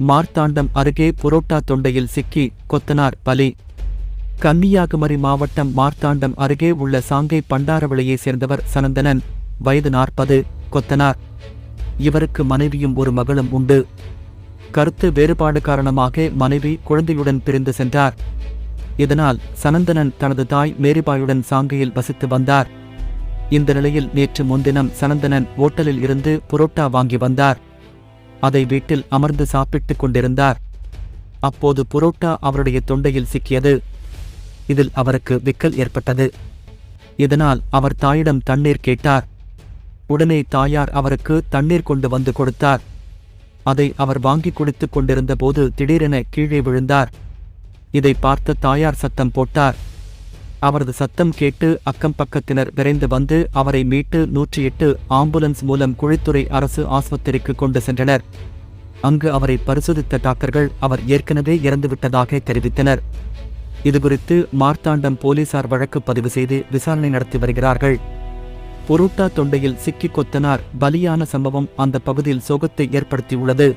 மார்த்தாண்டம் அருகே புரோட்டா தொண்டையில் சிக்கி கொத்தனார் பலி. கன்னியாகுமரி மாவட்டம் மார்த்தாண்டம் அருகே உள்ள சாங்கை பண்டாரவளையைச் சேர்ந்தவர் சனந்தனன் வயது நாற்பது கொத்தனார். இவருக்கு மனைவியும் ஒரு மகளும் உண்டு. கருத்து வேறுபாடு காரணமாக மனைவி குழந்தையுடன் பிரிந்து சென்றார். இதனால் சனந்தனன் தனது தாய் மேரிபாயுடன் சாங்கையில் வசித்து வந்தார். இந்த நிலையில் நேற்று முன்தினம் சனந்தனன் ஓட்டலில் இருந்து புரோட்டா வாங்கி வந்தார். அதை வீட்டில் அமர்ந்து சாப்பிட்டுக் கொண்டிருந்தார். அப்போது புரோட்டா அவருடைய தொண்டையில் சிக்கியது. இதில் அவருக்கு விக்கல் ஏற்பட்டது. இதனால் அவர் தாயிடம் தண்ணீர் கேட்டார். உடனே தாயார் அவருக்கு தண்ணீர் கொண்டு வந்து கொடுத்தார். அதை அவர் வாங்கி குடித்துக் கொண்டிருந்த போது திடீரென கீழே விழுந்தார். இதை பார்த்த தாயார் சத்தம் போட்டார். அவரது சத்தம் கேட்டு அக்கம் பக்கத்தினர் விரைந்து வந்து அவரை மீட்டு நூற்றி எட்டு ஆம்புலன்ஸ் மூலம் குழித்துறை அரசு ஆஸ்பத்திரிக்கு கொண்டு சென்றனர். அங்கு அவரை பரிசோதித்த டாக்டர்கள் அவர் ஏற்கனவே இறந்துவிட்டதாக தெரிவித்தனர். இதுகுறித்து மார்த்தாண்டம் போலீசார் வழக்கு பதிவு செய்து விசாரணை நடத்தி வருகிறார்கள். பொருட்டா தொண்டையில் சிக்கி கொத்தனார். பலியான சம்பவம் அந்த பகுதியில் சோகத்தை ஏற்படுத்தியுள்ளது.